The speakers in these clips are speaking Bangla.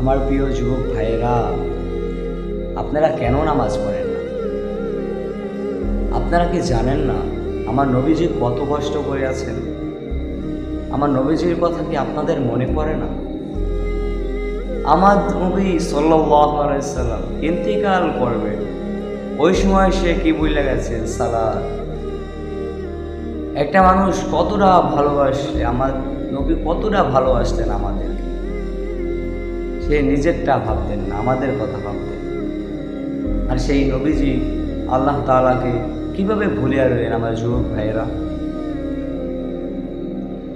আমার প্রিয় যুবক ভাইয়েরা, আপনারা কেন নামাজ পড়েন না? আপনারা কি জানেন না আমার নবীজি কত কষ্ট করে আছেন? আমার নবীজির কথা কি আপনাদের মনে পড়ে না? আমার নবী সাল্লাম ইন্তিকাল করবে। ওই সময় সে কি বুঝলে গেছে সালাদ একটা মানুষ কতটা ভালোবাসে আমার নবী কতটা ভালোবাসতেন আমাদের সে নিজেরটা ভাবতেন না, আমাদের কথা ভাবতেন। আর সেই নবীজি আল্লাহ তাআলাকে কীভাবে ভুলে রইলেন আমার যুবক ভাইয়েরা?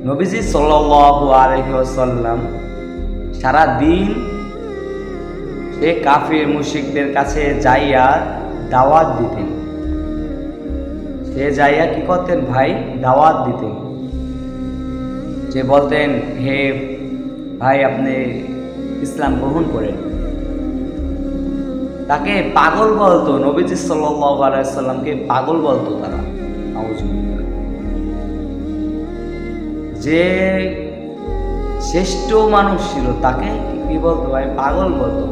নবীজি সাল্লাল্লাহু আলাইহি ওয়াসাল্লাম সারা দিন সে কাফির মুশিকদের কাছে যাইয়া দাওয়াত দিতেন। সে যাইয়া কি করতেন ভাই? দাওয়াত দিতেন। যে বলতেন, হে ভাই, আপনি ইসলাম গ্রহণ করেন। তাকে পাগল বলতো, নবীজি সাল্লামকে পাগল বলতো তারা। যে শ্রেষ্ঠ মানুষ ছিল, তাকে কি বলতো ভাই? পাগল বলতো।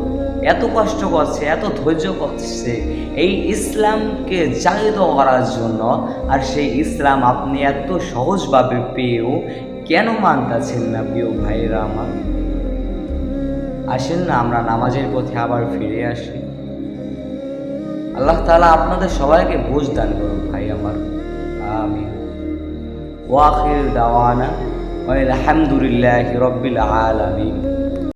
এত কষ্ট করছে, এত ধৈর্য করছে, এই ইসলামকে জাহিদ করার জন্য আর সেই ইসলাম আপনি এত সহজভাবে পেয়েও কেন মানতেছেন না প্রিয় ভাইয়েরা আমার? আসেন না, আমরা নামাজের পথে আবার ফিরে আসি। আল্লাহ তালা আপনাদের সবাইকে বুঝ দান করুন, ভাই আমার। আমি ওয়াখির দাওয়ানা আলহামদুলিল্লাহ রব্বিল আলামিন।